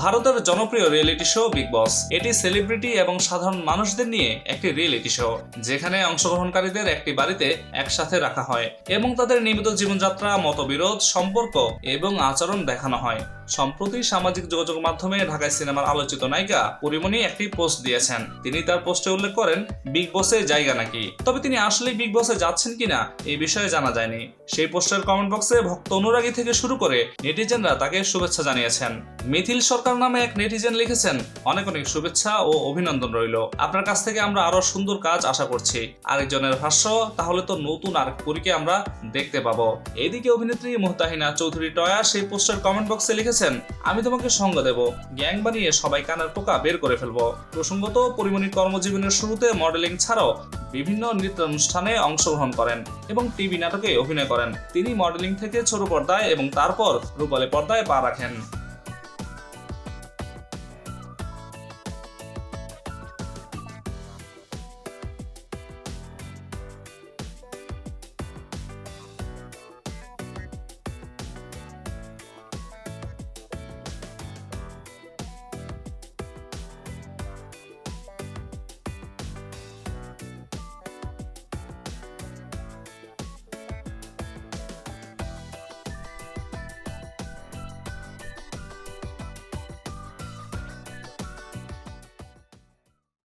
ভারতের জনপ্রিয় reality show big বস এটি সেলিব্রিটি এবং সাধারণ মানুষদের নিয়ে একটি রিয়েলিটি শো যেখানে অংশগ্রহণকারীদের একটি বাড়িতে একসাথে রাখা হয় এবং তাদের নিয়মিত জীবনযাত্রা, মতবিরোধ, সম্পর্ক এবং আচরণ দেখানো হয়। সম্প্রতি সামাজিক যোগাযোগ মাধ্যমে ঢাকায় সিনেমার আলোচিত নায়িকা পরিমণি একটি পোস্ট দিয়েছেন। তিনি তার পোস্টে উল্লেখ করেন বিগ বসে জায়গা নাকি? তবে তিনি আসলে বিগ বসে যাচ্ছেন কিনা এই বিষয়ে জানা যায়নি। সেই পোস্টের কমেন্ট বক্সে ভক্ত অনুরাগী থেকে শুরু করে নেটিজেনরা তাকে শুভেচ্ছা জানিয়েছেন। মিথিল সরকার নামে এক নেটিজেন লিখেছেন, অনেক অনেক শুভেচ্ছা ও অভিনন্দন রইল। আপনার কাছ থেকে আমরা আরও সুন্দর কাজ আশা করছি। আরেকজনের ভাষ্য তাহলে তো নতুন আর পরীকে আমরা দেখতে পাবো। এদিকে অভিনেত্রী মোহতাহিনা চৌধুরী টয়া সেই পোস্টের কমেন্ট বক্সে লিখেছেন, আমি তোমাকে সঙ্গ দেব। গ্যাং বানিয়ে সবাই কানের পোকা বের করে ফেলব। প্রসঙ্গত, পরিমণি কর্মজীবনের শুরুতে মডেলিং ছাড়াও বিভিন্ন নৃত্যানুষ্ঠানে অংশগ্রহণ করেন এবং টিভি নাটকে অভিনয় করেন। তিনি মডেলিং থেকে ছোট পর্দায় এবং তারপর রূপালী পর্দায় পা রাখেন।